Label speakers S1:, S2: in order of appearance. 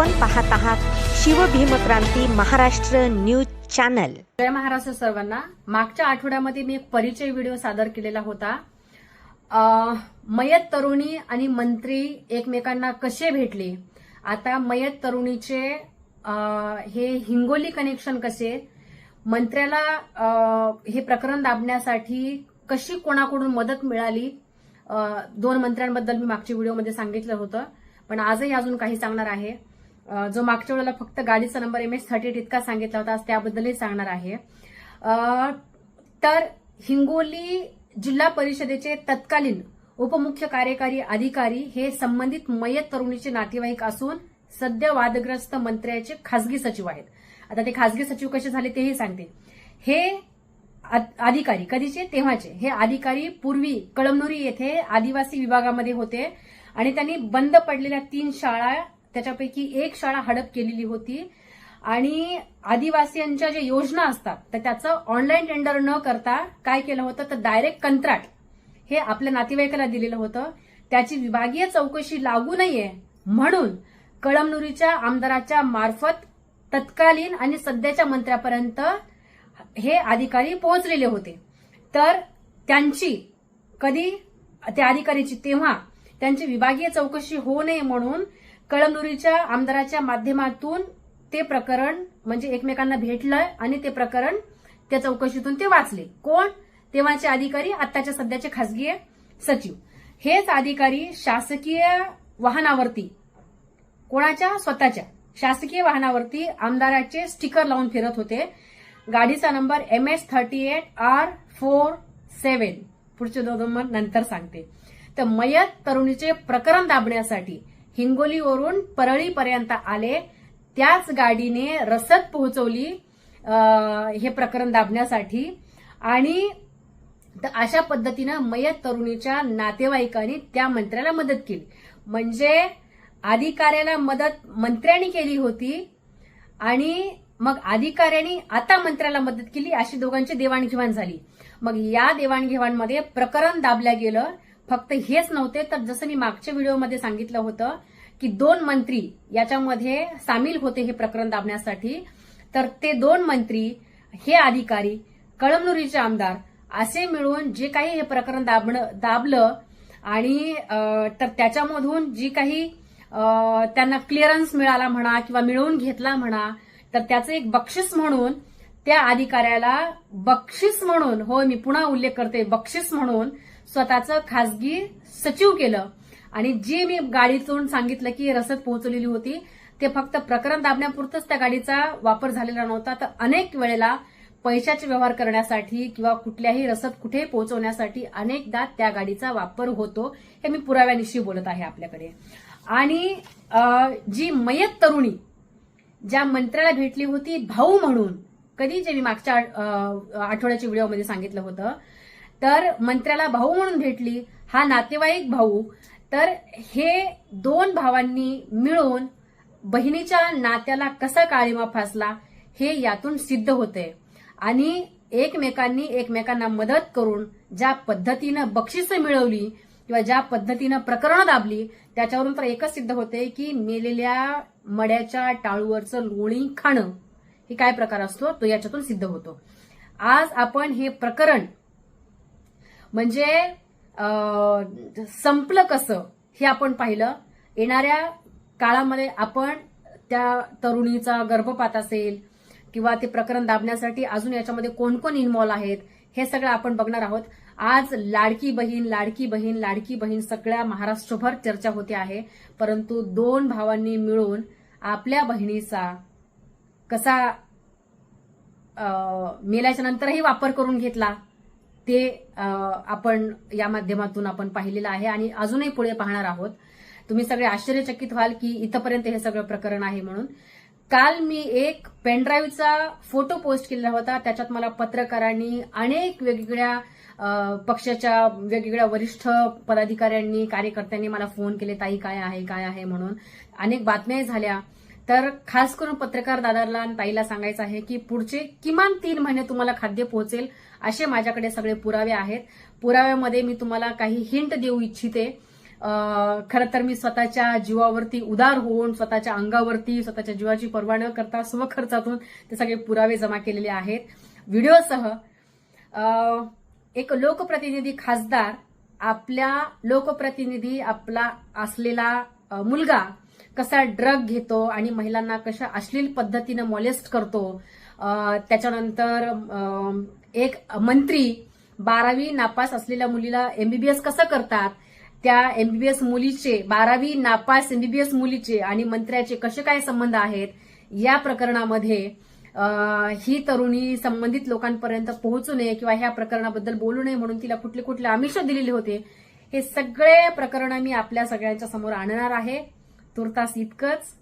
S1: आपण पाहत आहात शिवभीमक्रांती महाराष्ट्र न्यूज चॅनल.
S2: जय महाराष्ट्र सर्वांना. मागच्या आठवड्यामध्ये मी एक परिचय व्हिडिओ सादर केलेला होता. मयत तरुणी आणि मंत्री एकमेकांना कसे भेटले? आता मयत तरुणीचे हे हिंगोली कनेक्शन कसे? मंत्र्याला हे प्रकरण दाबण्यासाठी कशी कोणाकडून मदत मिळाली? दोन मंत्र्यांबद्दल मी मागच्या व्हिडिओमध्ये सांगितलं होतं. पण आजही अजून काही सांगणार आहे. जो मागच्या वेळेला फक्त गाडीचा number M S thirty eight इतका सांगितला होता आज त्याबद्दलही सांगणार आहे. तर हिंगोली जिल्हा परिषदेचे तत्कालीन उपमुख्य कार्यकारी अधिकारी हे संबंधित मयत तरुणीचे नातेवाईक असून सध्या वादग्रस्त मंत्र्याचे खासगी सचिव आहेत. आता ते खासगी सचिव कसे झाले तेही सांगते. हे अधिकारी कधीचे? तेव्हाचे. हे अधिकारी पूर्वी कळमनुरी येथे आदिवासी विभागामध्ये होते आणि त्यांनी बंद पडलेल्या तीन शाळा त्याच्यापैकी एक शाळा हडप केलेली होती. आणि आदिवासीयांच्या ज्या योजना असतात तर त्याचं ऑनलाईन टेंडर न करता काय केलं होतं तर डायरेक्ट कंत्राट हे आपल्या नातेवाईकाला दिलेलं होतं. त्याची विभागीय चौकशी लागू नये म्हणून कळमनुरीच्या आमदाराच्या मार्फत तत्कालीन आणि सध्याच्या मंत्र्यापर्यंत हे अधिकारी पोहोचलेले होते. तर त्यांची कधी त्या अधिकारीची तेव्हा त्यांची विभागीय चौकशी होऊ नये म्हणून कळमनुरीच्या आमदाराच्या माध्यमातून ते प्रकरण म्हणजे एकमेकांना भेटलं आणि ते प्रकरण त्या चौकशीतून ते वाचले. कोण? तेव्हाचे अधिकारी आत्ताच्या सध्याचे खासगी सचिव. हेच अधिकारी शासकीय वाहनावरती कोणाच्या? स्वतःच्या. शासकीय वाहनावरती आमदाराचे स्टिकर लावून फिरत होते. गाडीचा number M S thirty eight R four seven. पुढचे दोन नंतर सांगते. तर मयत तरुणीचे प्रकरण दाबण्यासाठी हिंगोलीवरून परळीपर्यंत आले. त्याच गाडीने रसद पोहोचवली हे प्रकरण दाबण्यासाठी. आणि तर अशा पद्धतीनं मयत तरुणीच्या नातेवाईकांनी त्या मंत्र्याला मदत केली. म्हणजे अधिकाऱ्याला मदत मंत्र्यांनी केली होती आणि मग अधिकाऱ्यांनी आता मंत्र्याला मदत केली अशी दोघांची देवाणघेवाण झाली. मग या देवाणघेवाणमध्ये प्रकरण दाबल्या गेलं. फक्त हेच नव्हते तर जसं मी मागच्या व्हिडिओमध्ये सांगितलं होतं की दोन मंत्री याच्यामध्ये सामील होते हे प्रकरण दाबण्यासाठी तर ते दोन मंत्री हे अधिकारी कळमनुरीचे आमदार असे मिळून जे काही हे प्रकरण दाबणं दाबलं आणि तर त्याच्यामधून जी काही त्यांना क्लिअरन्स मिळाला म्हणा किंवा मिळवून घेतला म्हणा तर त्याचं एक बक्षीस म्हणून त्या अधिकाऱ्याला बक्षीस म्हणून हो मी पुन्हा उल्लेख करते बक्षीस म्हणून स्वतःचं खासगी सचिव केलं. आणि जी मी गाडीतून सांगितलं की रसद पोहोचलेली होती ते फक्त प्रकरण दाबण्यापुरतच त्या गाडीचा वापर झालेला नव्हता. तर अनेक वेळेला पैशाचे व्यवहार करण्यासाठी किंवा कुठल्याही रसद कुठे पोहोचवण्यासाठी अनेकदा त्या गाडीचा वापर होतो हे मी पुराव्यानिशी बोलत आहे आपल्याकडे. आणि जी मयत तरुणी ज्या मंत्र्याला भेटली होती भाऊ म्हणून कधी जे मी मागच्या आठवड्याच्या व्हिडिओमध्ये सांगितलं होतं. तर मंत्र्याला भाऊ म्हणून भेटली हा नातेवाईक भाऊ. तर हे दोन भावांनी मिळून बहिणीच्या नात्याला कसा काळीमा फासला हे यातून सिद्ध होते आणि एकमेकांनी एकमेकांना मदत करून ज्या पद्धतीनं बक्षिसं मिळवली किंवा ज्या पद्धतीनं प्रकरणं दाबली त्याच्यावरून तर एकच सिद्ध होते की मेलेल्या मड्याच्या टाळूवरचं लोणी खाणं. हे काय प्रकार असतो? तो याच्यातून सिद्ध होतो. आज आपण हे प्रकरण म्हणजे संपलं कसं हे आपण पाहिलं. येणाऱ्या काळामध्ये आपण त्या तरुणीचा गर्भपात असेल किंवा ते प्रकरण दाबण्यासाठी अजून याच्यामध्ये कोण कोण इन्व्हॉल्व आहेत हे सगळं आपण बघणार आहोत. आज लाडकी बहीण लाडकी बहीण लाडकी बहीण सगळ्या महाराष्ट्रभर चर्चा होते आहे. परंतु दोन भावांनी मिळून आपल्या बहिणीचा कसा मेल्याच्या नंतरही वापर करून घेतला ते आपण या माध्यमातून आपण पाहिलेलं आहे आणि अजूनही पुढे पाहणार आहोत. तुम्ही सगळे आश्चर्यचकित व्हाल की इथंपर्यंत हे सगळं प्रकरण आहे म्हणून. काल मी एक पेनड्राईव्हचा फोटो पोस्ट केलेला होता. त्याच्यात मला पत्रकारांनी अनेक वेगवेगळ्या पक्षाच्या वेगवेगळ्या वरिष्ठ पदाधिकाऱ्यांनी कार्यकर्त्यांनी मला फोन केले ताई काय आहे काय आहे म्हणून. अनेक बातम्याही झाल्या. तर खास करून पत्रकार दादाला आणि ताईला सांगायचं आहे की पुढचे किमान तीन महिने तुम्हाला खाद्य पोहोचेल असे माझ्याकडे सगळे पुरावे आहेत. पुराव्यामध्ये मी तुम्हाला काही हिंट देऊ इच्छिते. खरं तर मी स्वतःच्या जीवावरती उदार होऊन स्वतःच्या अंगावरती स्वतःच्या जीवाची पर्वा न करता स्वखर्चातून ते सगळे पुरावे जमा केलेले आहेत. व्हिडिओसह एक लोकप्रतिनिधी खासदार आपल्या लोकप्रतिनिधी आपला असलेला मुलगा कसा ड्रग घेतो आणि महिलांना कशा अश्लील पद्धतीनं मॉलेस्ट करतो त्याच्यानंतर एक मंत्री बारावी नापास असलेल्या मुलीला एमबीबीएस कसं करतात? त्या एमबीबीएस मुलीचे बारावी नापास एमबीबीएस मुलीचे आणि मंत्र्याचे कसे काय संबंध आहेत? या प्रकरणामध्ये ही तरुणी संबंधित लोकांपर्यंत पोहोचू नये किंवा ह्या प्रकरणाबद्दल बोलू नये म्हणून तिला कुठले कुठले आमिष दिलेले होते हे सगळे प्रकरण मी आपल्या सगळ्यांच्या समोर आणणार आहे. तुर्तास इतकंच